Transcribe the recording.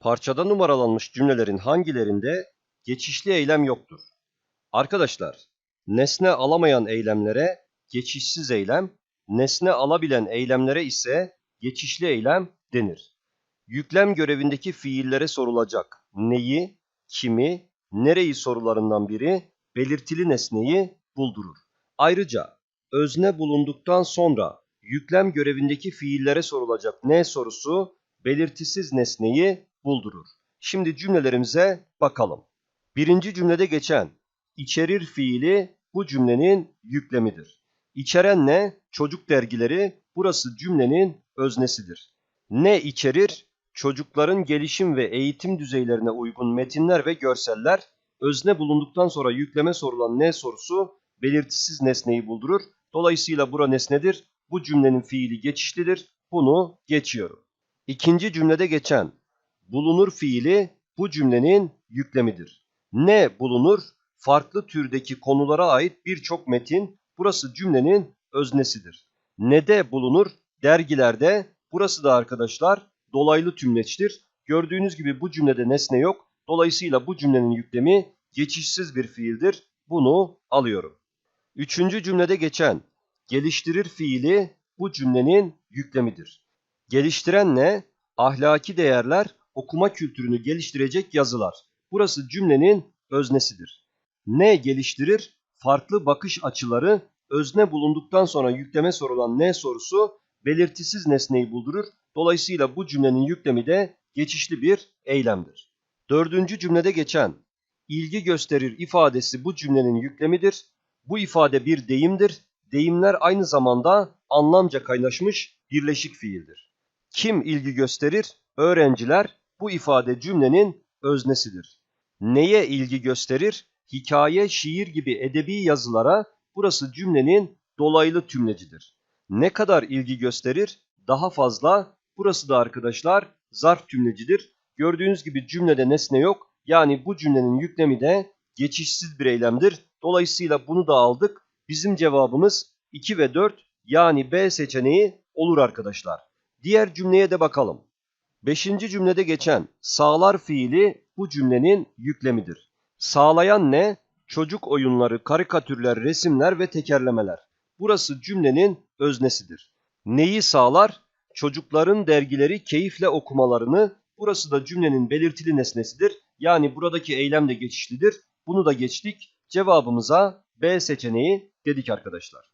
Parçada numaralanmış cümlelerin hangilerinde geçişli eylem yoktur? Arkadaşlar, nesne alamayan eylemlere geçişsiz eylem, nesne alabilen eylemlere ise geçişli eylem denir. Yüklem görevindeki fiillere sorulacak neyi, kimi, nereyi sorularından biri belirtili nesneyi buldurur. Ayrıca özne bulunduktan sonra yüklem görevindeki fiillere sorulacak ne sorusu belirtisiz nesneyi buldurur. Şimdi cümlelerimize bakalım. Birinci cümlede geçen içerir fiili bu cümlenin yüklemidir. İçeren ne? Çocuk dergileri burası cümlenin öznesidir. Ne içerir? Çocukların gelişim ve eğitim düzeylerine uygun metinler ve görseller özne bulunduktan sonra yükleme sorulan ne sorusu belirtisiz nesneyi buldurur. Dolayısıyla bura nesnedir. Bu cümlenin fiili geçişlidir. Bunu geçiyorum. İkinci cümlede geçen bulunur fiili bu cümlenin yüklemidir. Ne bulunur? Farklı türdeki konulara ait birçok metin burası cümlenin öznesidir. Ne de bulunur? Dergilerde burası da arkadaşlar dolaylı tümleçtir. Gördüğünüz gibi bu cümlede nesne yok. Dolayısıyla bu cümlenin yüklemi geçişsiz bir fiildir. Bunu alıyorum. Üçüncü cümlede geçen geliştirir fiili bu cümlenin yüklemidir. Geliştiren ne? Ahlaki değerler, okuma kültürünü geliştirecek yazılar. Burası cümlenin öznesidir. Ne geliştirir? Farklı bakış açıları özne bulunduktan sonra yükleme sorulan ne sorusu belirtisiz nesneyi buldurur. Dolayısıyla bu cümlenin yüklemi de geçişli bir eylemdir. Dördüncü cümlede geçen ilgi gösterir ifadesi bu cümlenin yüklemidir. Bu ifade bir deyimdir. Deyimler aynı zamanda anlamca kaynaşmış birleşik fiildir. Kim ilgi gösterir? Öğrenciler. Bu ifade cümlenin öznesidir. Neye ilgi gösterir? Hikaye, şiir gibi edebi yazılara burası cümlenin dolaylı tümlecidir. Ne kadar ilgi gösterir? Daha fazla. Burası da arkadaşlar zarf tümlecidir. Gördüğünüz gibi cümlede nesne yok. Yani bu cümlenin yüklemi de geçişsiz bir eylemdir. Dolayısıyla bunu da aldık. Bizim cevabımız 2 ve 4 yani B seçeneği olur arkadaşlar. Diğer cümleye de bakalım. Beşinci cümlede geçen sağlar fiili bu cümlenin yüklemidir. Sağlayan ne? Çocuk oyunları, karikatürler, resimler ve tekerlemeler. Burası cümlenin öznesidir. Neyi sağlar? Çocukların dergileri keyifle okumalarını. Burası da cümlenin belirtili nesnesidir. Yani buradaki eylem de geçişlidir. Bunu da geçtik. Cevabımıza B seçeneği dedik arkadaşlar.